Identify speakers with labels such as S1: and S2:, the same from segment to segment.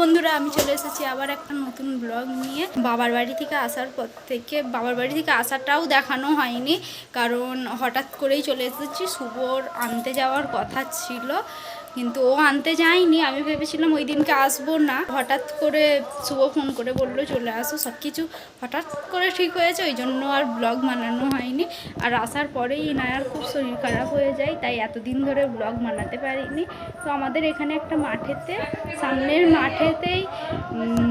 S1: বন্ধুরা, আমি চলে এসেছি আবার একটা নতুন ব্লগ নিয়ে। বাবার বাড়ি থেকে আসার পর থেকে, বাবার বাড়ি থেকে আসাটাও দেখানো হয়নি, কারণ হঠাৎ করেই চলে এসেছি। শুভর আনতে যাওয়ার কথা ছিল। কিন্তু ও আনতে যায়নি। আমি ভেবেছিলাম ওই দিনকে আসব না। হঠাৎ করে শুভ ফোন করে বলল, চলে আসো। সব কিছু হঠাৎ করে ঠিক হয়েছে। ওই জন্য আর ব্লগ বানানো হয়নি। আর আসার পরেই ইনায়ার খুব শরীর খারাপ হয়ে যায়, তাই এতদিন ধরে ব্লগ বানাতে পারিনি। তো আমাদের এখানে একটা মাঠেতে, সামনের মাঠেতেই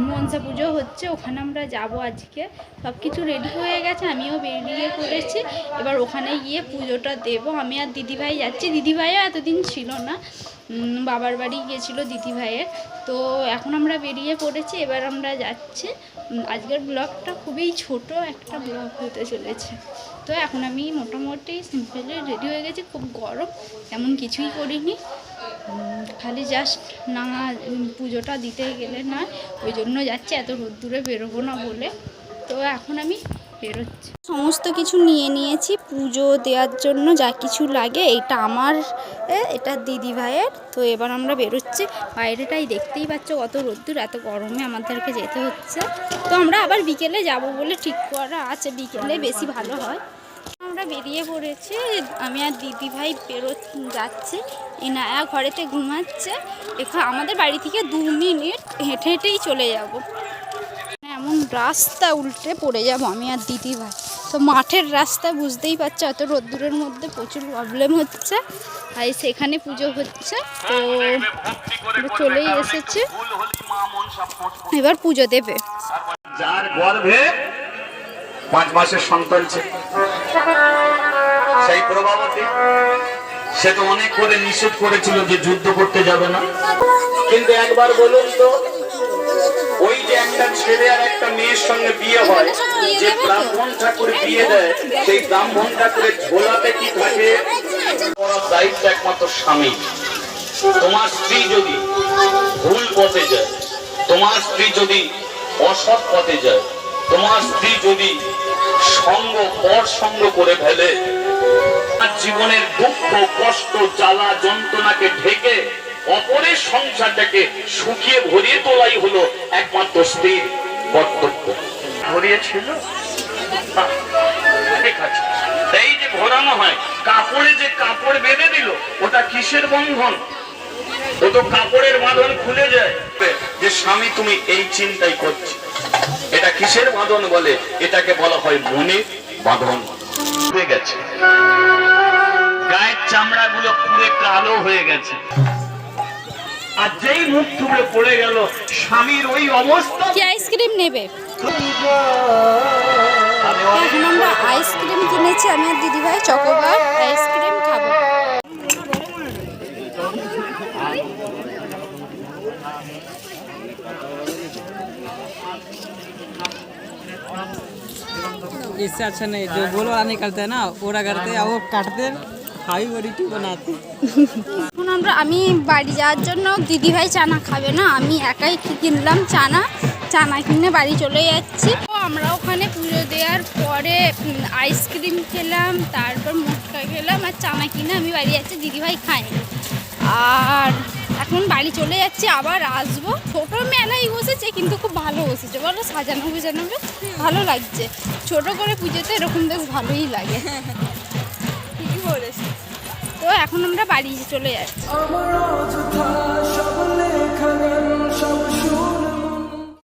S1: মনসা পুজো হচ্ছে। ওখানে আমরা যাব আজকে। সব কিছু রেডি হয়ে গেছে, আমিও বেরিয়ে পড়েছি। এবার ওখানে গিয়ে পুজোটা দেবো। আমি আর দিদিভাই যাচ্ছি। দিদিভাইও এতদিন ছিল না। বাবার বাড়ি গিয়েছিল দিদিভাইয়ের তো এখন আমরা বেরিয়ে পড়েছি, এবার আমরা যাচ্ছি। আজকের ব্লগটা খুবই ছোট, একটা ব্লগ হতে চলেছে। তো এখন আমি মোটামুটি সিম্পলি রেডি হয়ে গেছি, খুব গরম, তেমন কিছুই করিনি। খালি জাস্ট না, পুজোটা দিতে গেলে না ওই জন্য যাচ্ছি, এত রোদ্দুরে বেরোবো না বলে। তো এখন আমি বেরোচ্ছি। সমস্ত কিছু নিয়ে নিয়েছি, পুজো দেওয়ার জন্য যা কিছু লাগে এটা আমার এটা দিদি ভাইয়ের। তো এবার আমরা বেরোচ্ছি। বাইরেটাই দেখতেই পাচ্ছ কত রোদ্দুর, এত গরমে আমাদেরকে যেতে হচ্ছে। তো আমরা আবার বিকেলে যাব বলে ঠিক করা আছে, বিকেলে বেশি ভালো হয়। আমরা বেরিয়ে পড়েছি, আমি আর দিদি ভাই বেরো, যাচ্ছি। এনায়া ঘরেতে ঘুমাচ্ছে। এখানে আমাদের বাড়ি থেকে দু মিনিট হেঁটে হেঁটেই চলে যাব। এমন রাস্তা উল্টে পড়ে যাব আমি আর দিদি ভাই। তো মাঠের রাস্তা বুঝতেই পারছ, এত রোদ্দুরের মধ্যে প্রচুর প্রবলেম হচ্ছে। আর সেখানে পুজো হচ্ছে, তো চলেই এসেছে। এবার পুজো দেবে।
S2: যার গর্ভে পাঁচ মাসের সন্তান সেই প্রভাবতী, সে তো অনেক করে নিষেধ করেছিল যে যুদ্ধ করতে যাবে না। কিন্তু একবার বলুন তো ওই যে একটা ছেলে আর একটা মেয়ের সঙ্গে বিয়ে হয়, যে ব্রাহ্মণ ঠাকুর বিয়ে দেয়, সেই ব্রাহ্মণ ঠাকুরের ঝোলাতে কি থাকে? দায়িত্ব একমাত্র স্বামী। তোমার স্ত্রী যদি ভুল পথে যায়, তোমার স্ত্রী যদি অসৎ পথে যায়, তোমার স্ত্রী যদি সঙ্গ পর সঙ্গ করে ফেলে জীবনের দুঃখ, কষ্ট, জ্বালা, যন্ত্রণাকে ঢেকে অপরের সংসারটাকে শুকিয়ে ভরিয়ে তোলাই হলো একমাত্র স্ত্রীর কর্তব্য। ভরিয়েছিল? এই যে ভরানো হয়, কাপড়ে যে কাপড় বেঁধে দিল, ওটা কিসের বন্ধন? ও তো কাপড়ের বাঁধন খুলে যায়। যে স্বামী, তুমি এই চিন্তাই করছি। এটা কিসের বাঁধন বলে? এটাকে বলা হয় মনের বাঁধন। হয়ে গেছে। গায়ের চামড়া গুলো পুরে কালো হয়ে গেছে। আর যেই মুখ থুবড়ে পড়ে গেল স্বামীর ওই অবস্থা
S1: কি আইসক্রিম নেবে
S2: আমি
S1: এখন আমরা আইসক্রিম কিনেছি আমি আর দিদি ভাই চকোবার আইসক্রিম খাবো
S3: इससे अच्छा नहीं जो गोल वाला निकलता है ना पूरा करते हैं और वो काटते हाई बड़ी टी बनाते
S1: এখন আমরা, আমি বাড়ি যাওয়ার জন্য দিদি ভাই চানা খাবে না, আমি একাই কিনলাম চানা চানা কিনে বাড়ি চলে যাচ্ছি। আমরা ওখানে পুজো দেওয়ার পরে আইসক্রিম খেলাম, তারপর মুটকা খেলাম, আর চানা কিনে আমি বাড়ি যাচ্ছি দিদি ভাই খায়নি। আর এখন বাড়ি চলে যাচ্ছি, আবার আসব। ছোটো মেলাই বসেছে, কিন্তু খুব ভালো বসেছে। বলো সাজানো গুজানো ভালো লাগছে। ছোট করে পুজোতে এরকম বেশ ভালোই লাগে।
S4: বলেছিস।
S1: তো এখন আমরা বাড়ি চলে যাচ্ছি।